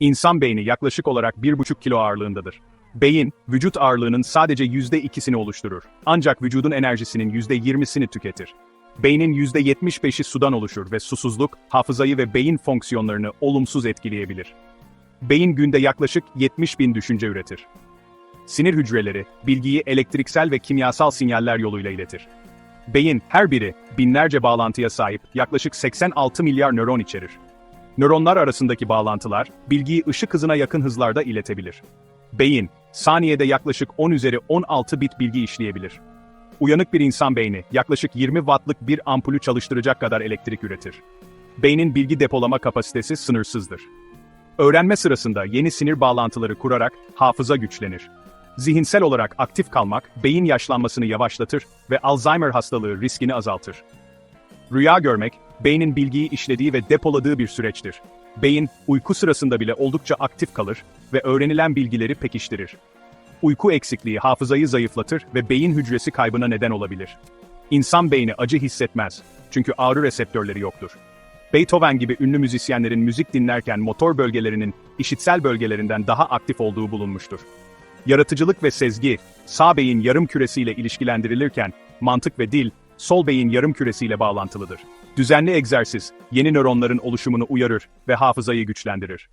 İnsan beyni yaklaşık olarak 1,5 kilo ağırlığındadır. Beyin, vücut ağırlığının sadece %2'sini oluşturur. Ancak vücudun enerjisinin %20'sini tüketir. Beynin %75'i sudan oluşur ve susuzluk, hafızayı ve beyin fonksiyonlarını olumsuz etkileyebilir. Beyin günde yaklaşık 70 bin düşünce üretir. Sinir hücreleri, bilgiyi elektriksel ve kimyasal sinyaller yoluyla iletir. Beyin, her biri, binlerce bağlantıya sahip, yaklaşık 86 milyar nöron içerir. Nöronlar arasındaki bağlantılar, bilgiyi ışık hızına yakın hızlarda iletebilir. Beyin, saniyede yaklaşık 10 üzeri 16 bit bilgi işleyebilir. Uyanık bir insan beyni, yaklaşık 20 wattlık bir ampulü çalıştıracak kadar elektrik üretir. Beynin bilgi depolama kapasitesi sınırsızdır. Öğrenme sırasında yeni sinir bağlantıları kurarak hafıza güçlenir. Zihinsel olarak aktif kalmak, beyin yaşlanmasını yavaşlatır ve Alzheimer hastalığı riskini azaltır. Rüya görmek, beynin bilgiyi işlediği ve depoladığı bir süreçtir. Beyin, uyku sırasında bile oldukça aktif kalır ve öğrenilen bilgileri pekiştirir. Uyku eksikliği hafızayı zayıflatır ve beyin hücresi kaybına neden olabilir. İnsan beyni acı hissetmez, çünkü ağrı reseptörleri yoktur. Beethoven gibi ünlü müzisyenlerin müzik dinlerken motor bölgelerinin işitsel bölgelerinden daha aktif olduğu bulunmuştur. Yaratıcılık ve sezgi, sağ beyin yarım küresiyle ilişkilendirilirken, mantık ve dil, sol beyin yarım küresiyle bağlantılıdır. Düzenli egzersiz, yeni nöronların oluşumunu uyarır ve hafızayı güçlendirir.